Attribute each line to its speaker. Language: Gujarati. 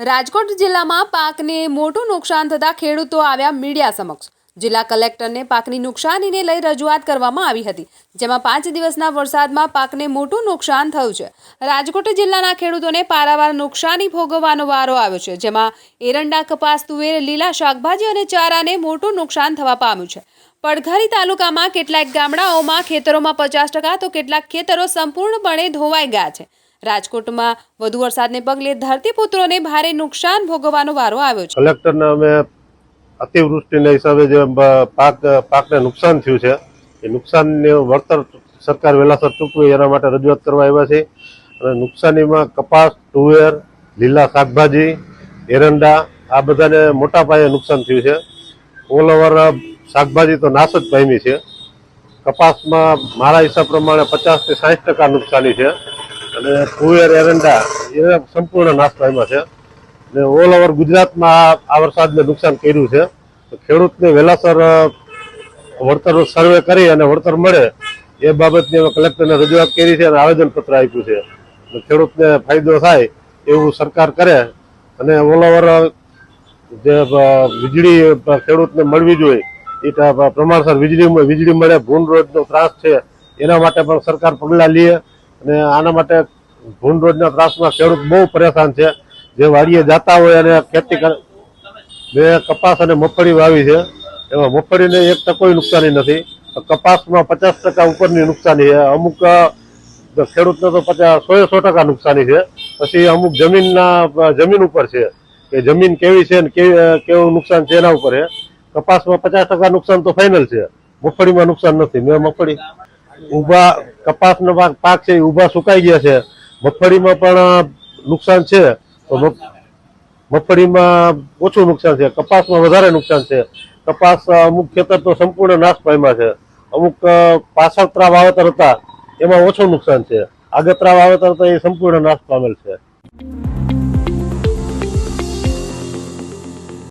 Speaker 1: રાજકોટ જિલ્લામાં પાકને મોટું નુકસાન થતાં ખેડૂતો આવ્યા મીડિયા સમક્ષ. જિલ્લા કલેક્ટરને પાકની નુકસાનીને લઈ રજૂઆત કરવામાં આવી હતી, જેમાં પાંચ દિવસના વરસાદમાં પાકને મોટું નુકસાન થયું છે. રાજકોટ જિલ્લાના ખેડૂતોને પારાવાર નુકસાની ભોગવવાનો વારો આવ્યો છે, જેમાં એરંડા, કપાસ, તુવેર, લીલા શાકભાજી અને ચારાને મોટું નુકસાન થવા પામ્યું છે. પડઘારી તાલુકામાં કેટલાક ગામડાઓમાં ખેતરોમાં પચાસ ટકા તો કેટલાક ખેતરો સંપૂર્ણપણે ધોવાઈ ગયા છે. રાજકોટમાં વધુ વરસાદને પગલે ધરતીપુત્રોને ભારે નુકસાન ભોગવવાનો વારો આવ્યો છે.
Speaker 2: કલેક્ટરને અમે અતિવૃષ્ટિના હિસાબે જે પાક, પાકને નુકસાન થયું છે, એ નુકસાનને વળતર સરકાર વહેલાસર ચૂકવે, એના માટે રજૂઆત કરવા આવ્યા છે. અને નુકસાનીમાં કપાસ, તુવેર, લીલા શાકભાજી, એરંડા, આ બધાને મોટા પાયે નુકસાન થયું છે. ઓલ ઓવર શાકભાજી તો નાશ જ પામી છે. કપાસમાં મારા હિસાબ પ્રમાણે પચાસથી સાઠ ટકા નુકસાની છે. અને તુવેર એરંડા, એ સંપૂર્ણ નાશ પામ્યા છે. ને ઓલ ઓવર ગુજરાતમાં આ- વરસાદને નુકસાન કર્યું છે. ખેડૂતને વહેલાસર વળતર સર્વે કરી અને વળતર મળે એ બાબતની અમે કલેક્ટરને રજૂઆત કરી છે અને આવેદનપત્ર આપ્યું છે. ખેડૂતને ફાયદો થાય એવું સરકાર કરે અને ઓલ ઓવર જે વીજળી ખેડૂતને મળવી જોઈએ. એ પ્રમાણસર વીજળી વીજળી મળે, ભૂન રોજનો ત્રાસ છે. એના માટે પણ સરકાર પગલાં લે અને આના માટે ભૂન રોજના ત્રાસમાં ખેડૂત બહુ પરેશાન છે. જે વાડીએ જતા હોય અને ખેતી કરે કપાસ અને મગફળી વાવી છે. એમાં મગફળીને એક ટકોય નુકસાની નથી. કપાસમાં પચાસ ટકા ઉપરની નુકસાની છે. અમુક ખેડૂતને તો પચાસ સો સો ટકા નુકસાની છે. પછી અમુક જમીનના જમીન ઉપર છે કે જમીન કેવી છે ને કેવી કેવું નુકસાન છે એના ઉપર છે. કપાસમાં પચાસ ટકા નુકસાન તો ફાઇનલ છે. મગફળીમાં નુકસાન નથી. મેં મગફળી ઊભા કપાસનો પાક પાક છે ઊભા સુકાઈ ગયા છે. મગફળીમાં પણ નુકસાન છે. તો મગ- મગફળીમાં ઓછું નુકસાન છે. કપાસમાં વધારે નુકસાન છે. કપાસ અમુક ખેતર તો સંપૂર્ણ નાશ પામ્યા છે. અમુક પાછળતરા વાવેતર હતા. એમાં ઓછું નુકસાન છે. આગતરા વાવેતર હતા એ સંપૂર્ણ નાશ પામેલ છે.